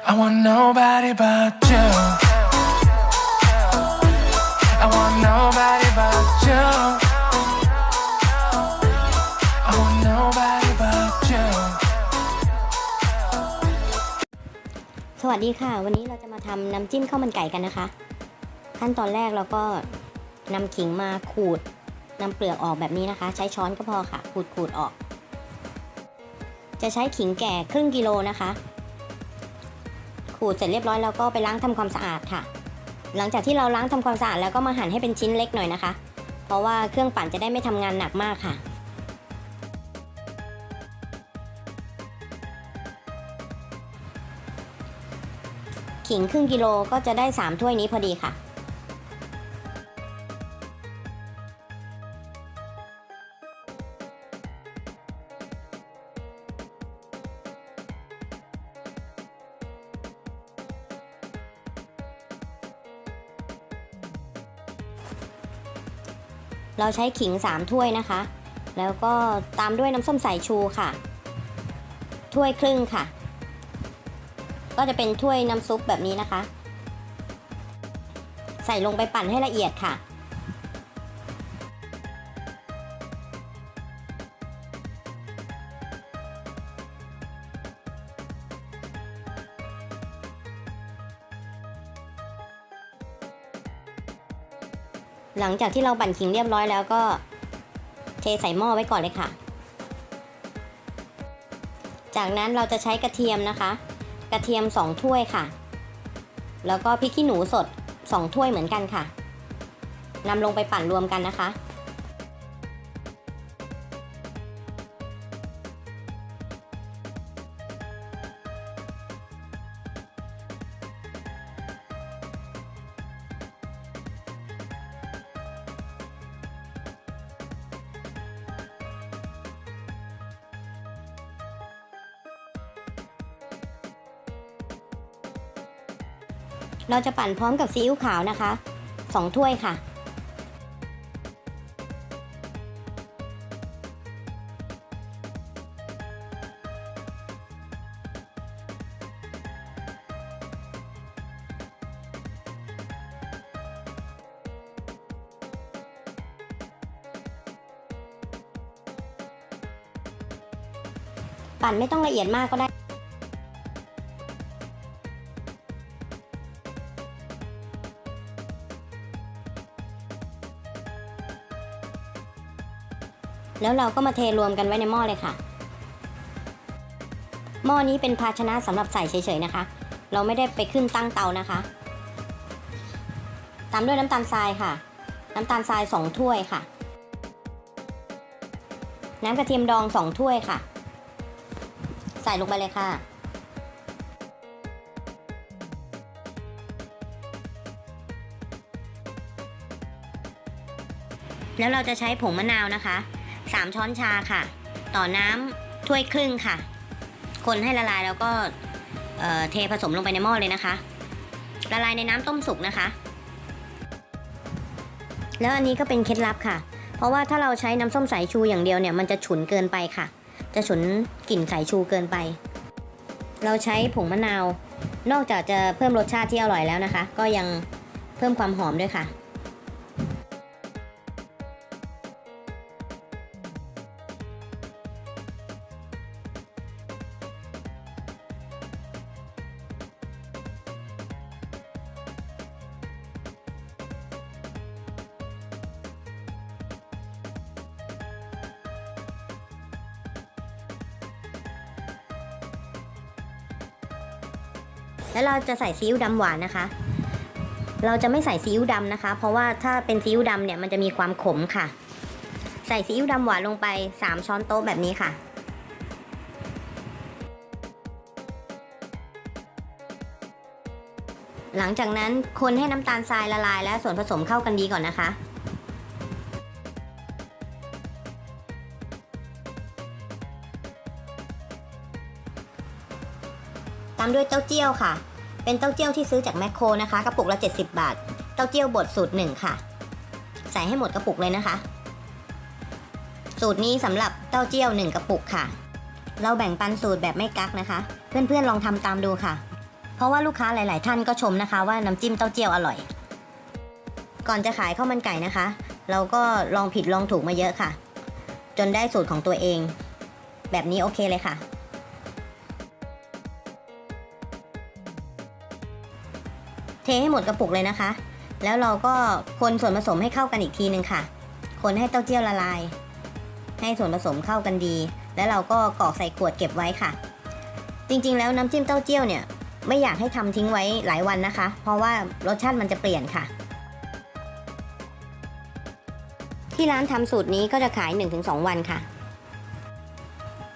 I want nobody but you. I want nobody but you. I want nobody but you. สวัสดีค่ะ วันนี้เราจะมาทำน้ำจิ้มข้าวมันไก่กันนะคะ ขั้นตอนแรกเราก็นำขิงมาขูดนำเปลือกออกแบบนี้นะคะ ใช้ช้อนก็พอค่ะ ขูดขูดออก จะใช้ขิงแก่ครึ่งกิโลนะคะ ขูดเสร็จเรียบร้อยแล้วก็ไปล้างทำความสะอาดค่ะ หลังจากที่เราล้างทำความสะอาดแล้วก็มาหั่นให้เป็นชิ้นเล็กหน่อยนะคะ เพราะว่าเครื่องปั่นจะได้ไม่ทำงานหนักมากค่ะขิงครึ่งกิโลก็จะได้ 3 ถ้วยนี้พอดีค่ะ เราใช้ขิง 3 ถ้วยนะคะ แล้วก็ตามด้วยน้ำส้มสายชูค่ะ ถ้วยครึ่งค่ะ ก็จะเป็นถ้วยน้ำซุปแบบนี้นะคะ ใส่ลงไปปั่นให้ละเอียดค่ะ หลังจากที่เราบั่นขิงเรียบร้อยแล้วก็เทใส่หม้อไว้ก่อนเลยค่ะ จากนั้นเราจะใช้กระเทียมนะคะ กระเทียม 2 ถ้วยค่ะ แล้วก็พริกขี้หนูสด 2 ถ้วยเหมือนกันค่ะนำลงไปปั่นรวมกันนะคะ เราจะปั่นพร้อมกับซีอิ๊วขาวนะคะ 2 ถ้วยค่ะ ปั่นไม่ต้องละเอียดมากก็ได้ แล้วเราก็มาเทรวมกันไว้ในหม้อเลยค่ะ หม้อนี้เป็นภาชนะสำหรับใส่เฉยๆนะคะ เราไม่ได้ไปขึ้นตั้งเตานะคะ ตามด้วยน้ำตาลทรายค่ะ น้ำตาลทราย 2 ถ้วยค่ะ น้ำกระเทียมดอง 2 ถ้วยค่ะ ใส่ลงไปเลยค่ะแล้วเราจะใช้ผงมะนาวนะคะ 3 ช้อนชาค่ะ ต่อน้ำถ้วยครึ่งค่ะ คนให้ละลายแล้วก็เเทผสมลงไปในหม้อเลยนะคะ ละลายในน้ำต้มสุกนะคะ แล้วอันนี้ก็เป็นเคล็ดลับค่ะ เพราะว่าถ้าเราใช้น้ำส้มสายชูอย่างเดียวเนี่ยมันจะฉุนเกินไปค่ะ จะฉุนกลิ่นสายชูเกินไป เราใช้ผงมะนาว นอกจากจะเพิ่มรสชาติที่อร่อยแล้วนะคะ ก็ยังเพิ่มความหอมด้วยค่ะ แล้วเราจะใส่ซีอิ๊วดำหวานนะคะ เราจะไม่ใส่ซีอิ๊วดำนะคะ เพราะว่าถ้าเป็นซีอิ๊วดำเนี่ยมันจะมีความขมค่ะ ใส่ซีอิ๊วดำหวานลงไป 3 ช้อนโต๊ะแบบนี้ค่ะหลังจากนั้นคนให้น้ำตาลทรายละลายและส่วนผสมเข้ากันดีก่อนนะคะ ตามด้วยเต้าเจี้ยวค่ะ เป็นเต้าเจี้ยวที่ซื้อจากแมคโครนะคะ กระปุกละ 70 บาท เต้าเจี้ยวบดสูตรหนึ่งค่ะ ใส่ให้หมดกระปุกเลยนะคะ สูตรนี้สำหรับเต้าเจี้ยวหนึ่งกระปุกค่ะ เราแบ่งปันสูตรแบบไม่กักนะคะ เพื่อนๆลองทำตามดูค่ะ เพราะว่าลูกค้าหลาย ๆ ท่านก็ชมนะคะ ว่าน้ำจิ้มเต้าเจี้ยวอร่อย ก่อนจะขายข้าวมันไก่นะคะ เราก็ลองผิดลองถูกมาเยอะค่ะ จนได้สูตรของตัวเอง แบบนี้โอเคเลยค่ะ ให้หมดกระปุกเลยนะคะ แล้วเราก็คนส่วนผสมให้เข้ากันอีกทีนึงค่ะ คนให้เต้าเจี้ยวละลาย ให้ส่วนผสมเข้ากันดี แล้วเราก็กรอกใส่ขวดเก็บไว้ค่ะ จริงๆ แล้วน้ำจิ้มเต้าเจี้ยวเนี่ยไม่อยากให้ทำทิ้งไว้หลายวันนะคะ เพราะว่ารสชาติมันจะเปลี่ยนค่ะ ที่ร้านทำสูตรนี้ก็จะขาย 1-2 วันค่ะ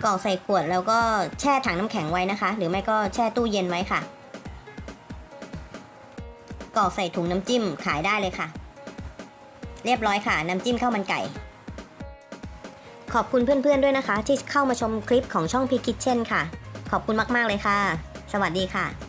กรอกใส่ขวดแล้วก็แช่ถังน้ำแข็งไว้นะคะ หรือไม่ก็แช่ตู้เย็นไว้ค่ะ กรอกใส่ถุงน้ำจิ้มขายได้เลยค่ะ เรียบร้อยค่ะ น้ำจิ้มข้าวมันไก่ ขอบคุณเพื่อนๆด้วยนะคะ ที่เข้ามาชมคลิปของช่องพีคิ t เช่นค่ะ ขอบคุณมากๆเลยค่ะ สวัสดีค่ะ